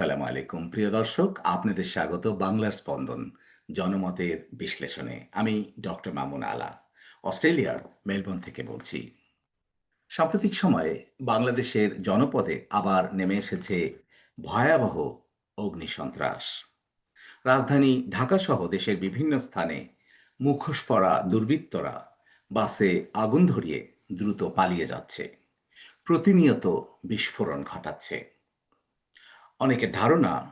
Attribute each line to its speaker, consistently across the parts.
Speaker 1: আসসালামু আলাইকুম, প্রিয় দর্শক। আপনাদের স্বাগত বাংলার স্পন্দন, জনমতের বিশ্লেষণে। আমি ডক্টর মামুন আলা, অস্ট্রেলিয়ার মেলবোর্ন থেকে বলছি। সাম্প্রতিক সময়ে বাংলাদেশের জনপদে আবার নেমে এসেছে ভয়াবহ অগ্নিসন্ত্রাস। রাজধানী ঢাকাসহ দেশের বিভিন্ন স্থানে মুখোশ পরা দুর্বৃত্তরা বাসে আগুন ধরিয়ে দ্রুত পালিয়ে যাচ্ছে। প্রতিনিয়ত বিস্ফোরণ ঘটাচ্ছে। অনেকের ধারণা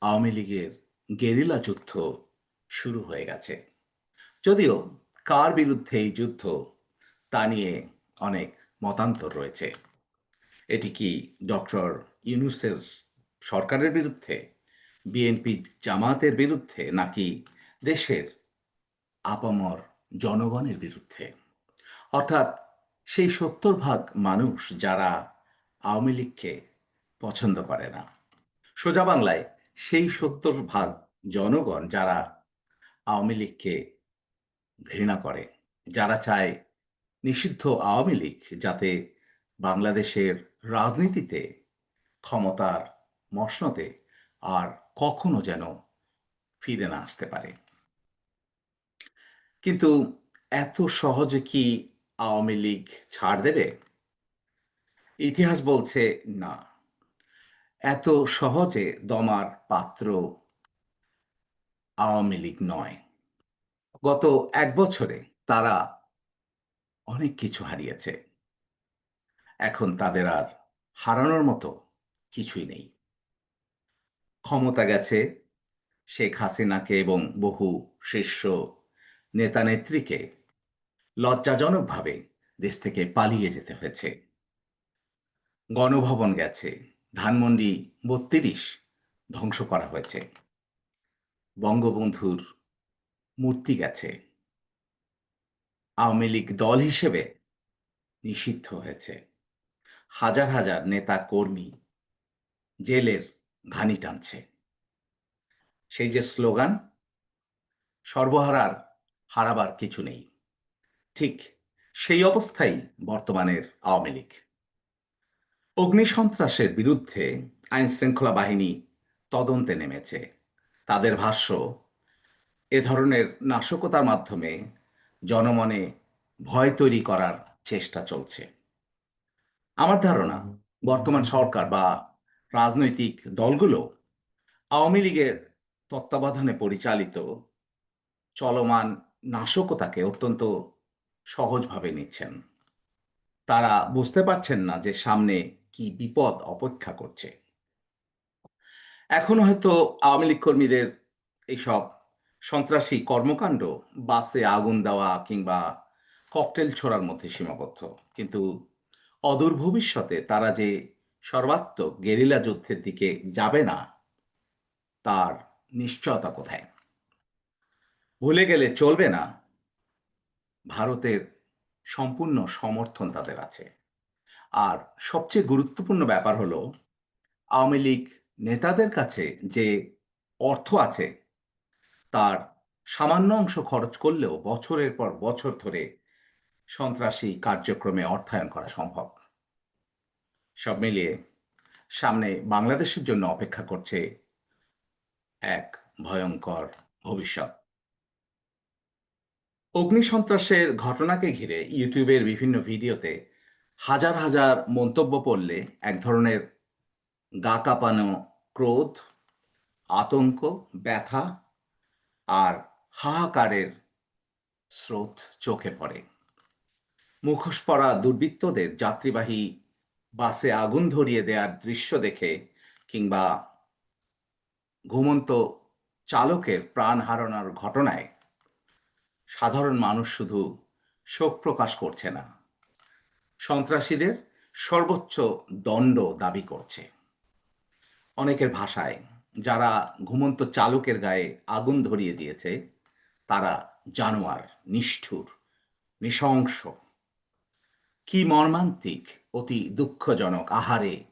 Speaker 1: আওয়ামী লীগের গেরিলা যুদ্ধ শুরু হয়ে গেছে। যদিও কার বিরুদ্ধে এই যুদ্ধ তা নিয়ে অনেক মতান্তর রয়েছে। এটি কি ডক্টর ইউনুসের সরকারের বিরুদ্ধে, বিএনপি জামাতের বিরুদ্ধে, নাকি দেশের আপামর জনগণের বিরুদ্ধে? অর্থাৎ সেই সত্তর ভাগ মানুষ যারা আওয়ামী লীগকে পছন্দ করে না। সোজা বাংলায় সেই সত্তর ভাগ জনগণ যারা আওয়ামী লীগকে ঘৃণা করে, যারা চায় নিষিদ্ধ আওয়ামী লীগ যাতে বাংলাদেশের রাজনীতিতে ক্ষমতার মসনতে আর কখনো যেন ফিরে না আসতে পারে। কিন্তু এত সহজে কি আওয়ামী লীগ ছাড় দেবে? ইতিহাস বলছে না। এত সহজে দমার পাত্র আওয়ামী লীগ নয়। গত এক বছরে তারা অনেক কিছু হারিয়েছে। এখন তাদের আর হারানোর মতো কিছুই নেই। ক্ষমতা গেছে শেখ হাসিনাকে এবং বহু শীর্ষ নেতা নেত্রীকে লজ্জাজনকভাবে দেশ থেকে পালিয়ে যেতে হয়েছে। গণভবন গেছে। ধানমন্ডি বত্রিশ ধ্বংস করা হয়েছে। বঙ্গবন্ধুর মূর্তি গেছে। আওয়ামী লীগ দল হিসেবে নিষিদ্ধ হয়েছে। হাজার হাজার নেতা কর্মী জেলের ঘানি টানছে। সেই যে স্লোগান, সর্বহারার হারাবার কিছু নেই। ঠিক সেই অবস্থাই বর্তমানের আওয়ামী লীগ। অগ্নিসন্ত্রাসের বিরুদ্ধে আইন শৃঙ্খলা বাহিনী তদন্তে নেমেছে। তাদের ভাষ্য, এ ধরনের নাশকতার মাধ্যমে জনমনে ভয় তৈরি করার চেষ্টা চলছে। আমার ধারণা, বর্তমান সরকার বা রাজনৈতিক দলগুলো আওয়ামী লীগের তত্ত্বাবধানে পরিচালিত চলমান নাশকতাকে অত্যন্ত সহজভাবে নিচ্ছেন। তারা বুঝতে পারছেন না যে সামনে কি বিপদ অপেক্ষা করছে? এখন হয়তো আওয়ামী লীগ কর্মীদের এইসব সন্ত্রাসী কর্মকাণ্ড, বাসে আগুন দেওয়া কিংবা ককটেল ছোড়ার মধ্যে সীমাবদ্ধ। কিন্তু অদূর ভবিষ্যতে তারা যে সর্বাত্মক গেরিলা যুদ্ধের দিকে যাবে না, তার নিশ্চয়তা কোথায়? ভুলে গেলে চলবে না। ভারতের সম্পূর্ণ সমর্থন তাদের আছে। আর সবচেয়ে গুরুত্বপূর্ণ ব্যাপার হলো, আওয়ামী লীগ নেতাদের কাছে যে অর্থ আছে, তার সামান্য অংশ খরচ করলেও বছরের পর বছর ধরে সন্ত্রাসী কার্যক্রমে অর্থায়ন করা সম্ভব। সব মিলিয়ে সামনে বাংলাদেশের জন্য অপেক্ষা করছে এক ভয়ঙ্কর ভবিষ্যৎ। অগ্নিসন্ত্রাসের ঘটনাকে ঘিরে ইউটিউবের বিভিন্ন ভিডিওতে হাজার হাজার মন্তব্য পড়লে এক ধরনের গা কাঁপানো ক্রোধ, আতঙ্ক, ব্যথা আর হাহাকারের স্রোত চোখে পড়ে। মুখোশ পরা দুর্বৃত্তদের যাত্রীবাহী বাসে আগুন ধরিয়ে দেওয়ার দৃশ্য দেখে কিংবা ঘুমন্ত চালকের প্রাণ হারানোর ঘটনায় সাধারণ মানুষ শুধু শোক প্রকাশ করছে না। সন্ত্রাসীদের সর্বোচ্চ দণ্ড দাবি করছে। অনেকের ভাষায় যারা ঘুমন্ত চালকের গায়ে আগুন ধরিয়ে দিয়েছে, তারা জানোয়ার, নিষ্ঠুর, নৃশংস। কি মর্মান্তিক, অতি দুঃখজনক আহারে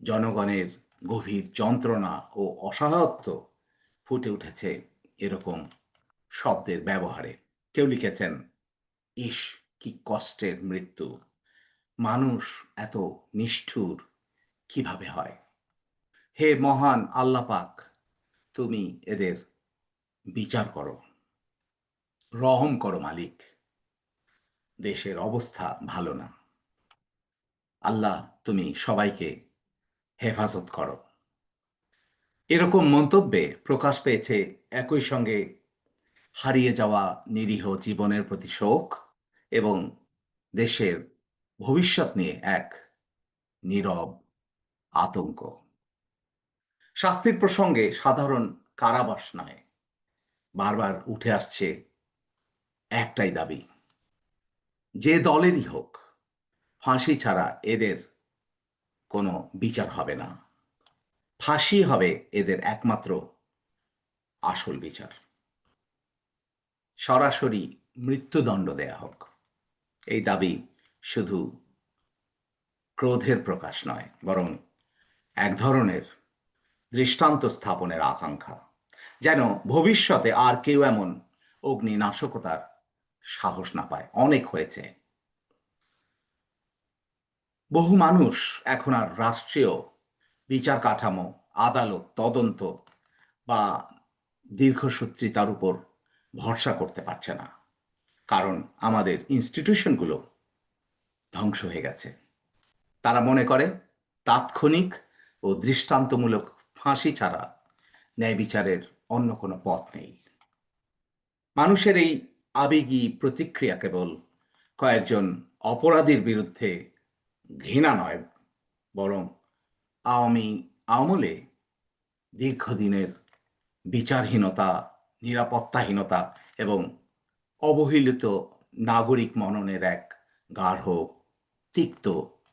Speaker 1: জনগণের গভীর যন্ত্রণা ও অসহায়ত্ব ফুটে উঠেছে এরকম শব্দের ব্যবহারে। কেউ লিখেছেন ইস কি কষ্টের মৃত্যু? মানুষ এত নিষ্ঠুর কীভাবে হয়? হে মহান আল্লাহ পাক তুমি এদের বিচার করো, রহম করো মালিক। দেশের অবস্থা ভালো না। আল্লাহ, তুমি সবাইকে হেফাজত করো। এরকম মন্তব্যে প্রকাশ পেয়েছে একই সঙ্গে হারিয়ে যাওয়া নিরীহ জীবনের প্রতি শোক এবং দেশের ভবিষ্যৎ নিয়ে এক নীরব আতঙ্ক। শাস্তির প্রসঙ্গে সাধারণ কারাবাস নয়, বারবার উঠে আসছে একটাই দাবি, যে দলেরই হোক, ফাঁসি ছাড়া এদের কোনো বিচার হবে না। ফাঁসি হবে এদের একমাত্র আসল বিচার। সরাসরি মৃত্যুদণ্ড দেয়া হোক। এই দাবি শুধু ক্রোধের প্রকাশ নয়, বরং এক ধরনের দৃষ্টান্ত স্থাপনের আকাঙ্ক্ষা, যেন ভবিষ্যতে আর কেউ এমন অগ্নি নাশকতার সাহস না পায়। অনেক হয়েছে। বহু মানুষ এখন আর রাষ্ট্রীয় বিচার কাঠামো, আদালত, তদন্ত বা দীর্ঘসূত্রিতার উপর ভরসা করতে পারছে না। কারণ আমাদের ইনস্টিটিউশনগুলো ধ্বংস হয়ে গেছে। তারা মনে করে, তাৎক্ষণিক ও দৃষ্টান্তমূলক ফাঁসি ছাড়া ন্যায় বিচারের অন্য কোনো পথ নেই। মানুষের এই আবেগী প্রতিক্রিয়া কেবল কয়েকজন অপরাধীর বিরুদ্ধে ঘৃণা নয়, বরং আওয়ামী আমলে দীর্ঘদিনের বিচারহীনতা, নিরাপত্তাহীনতা এবং অবহেলিত নাগরিক মননের এক গাঢ়, তিক্ত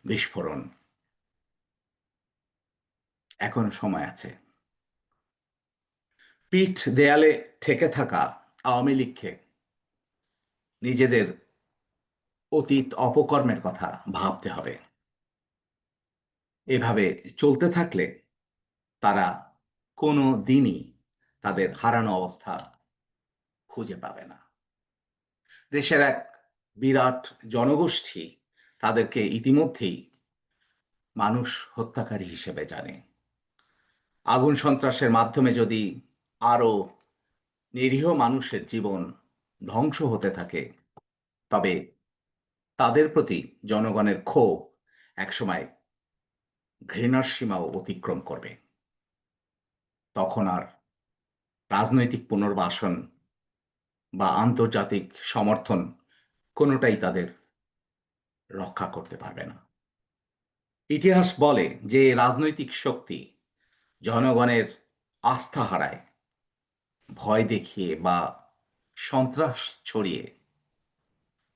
Speaker 1: বিস্ফোরণ। এখন সময় আছে। পিঠ দেয়ালে ঠেকে থাকা আওয়ামী লীগকে নিজেদের অতীত অপকর্মের কথা ভাবতে হবে। এভাবে চলতে থাকলে তারা কোনো দিনই তাদের হারানো অবস্থা খুঁজে পাবে না। দেশের এক বিরাট জনগোষ্ঠী তাদেরকে ইতিমধ্যেই মানুষ হত্যাকারী হিসেবে জানে। আগুন সন্ত্রাসের মাধ্যমে যদি আরও নিরীহ মানুষের জীবন ধ্বংস হতে থাকে, তবে তাদের প্রতি জনগণের ক্ষোভ একসময় ঘৃণার সীমাও অতিক্রম করবে। তখন আর রাজনৈতিক পুনর্বাসন বা আন্তর্জাতিক সমর্থন কোনোটাই তাদের রক্ষা করতে পারবে না। ইতিহাস বলে যে রাজনৈতিক শক্তি জনগণের আস্থা হারায়, ভয় দেখিয়ে বা সন্ত্রাস ছড়িয়ে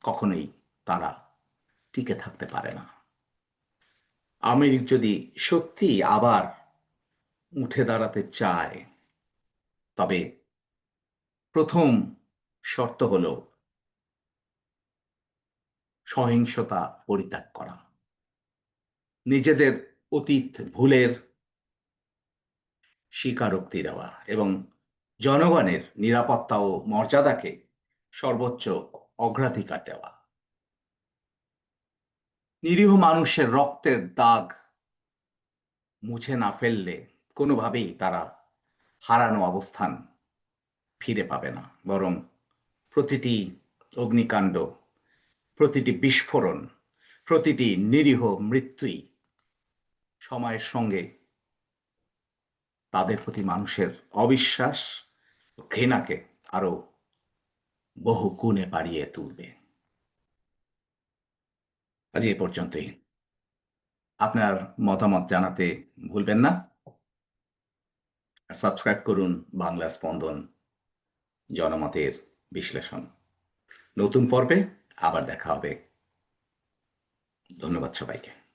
Speaker 1: কখনোই তারা টিকে থাকতে পারে না। আমেরিক যদি সত্যি আবার উঠে দাঁড়াতে চায়, তবে প্রথম শর্ত হল সহিংসতা পরিত্যাগ করা। নিজেদের অতীত ভুলের স্বীকারোক্তি দেওয়া এবং জনগণের নিরাপত্তা ও মর্যাদাকে সর্বোচ্চ অগ্রাধিকার দেওয়া। নিরীহ মানুষের রক্তের দাগ মুছে না ফেললে কোনোভাবেই তারা হারানো অবস্থান ফিরে পাবে না, বরং প্রতিটি অগ্নিকাণ্ড, প্রতিটি বিস্ফোরণ, প্রতিটি নিরীহ মৃত্যুই সময়ের সঙ্গে তাদের প্রতি মানুষের অবিশ্বাস ঘৃণাকে আরও বহু গুণে বাড়িয়ে তুলবে। আজ এ পর্যন্তই। আপনার মতামত জানাতে ভুলবেন না। সাবস্ক্রাইব করুন বাংলা স্পন্দন জনমতের বিশ্লেষণ। নতুন পর্বে আবার দেখা হবে। ধন্যবাদ সবাইকে।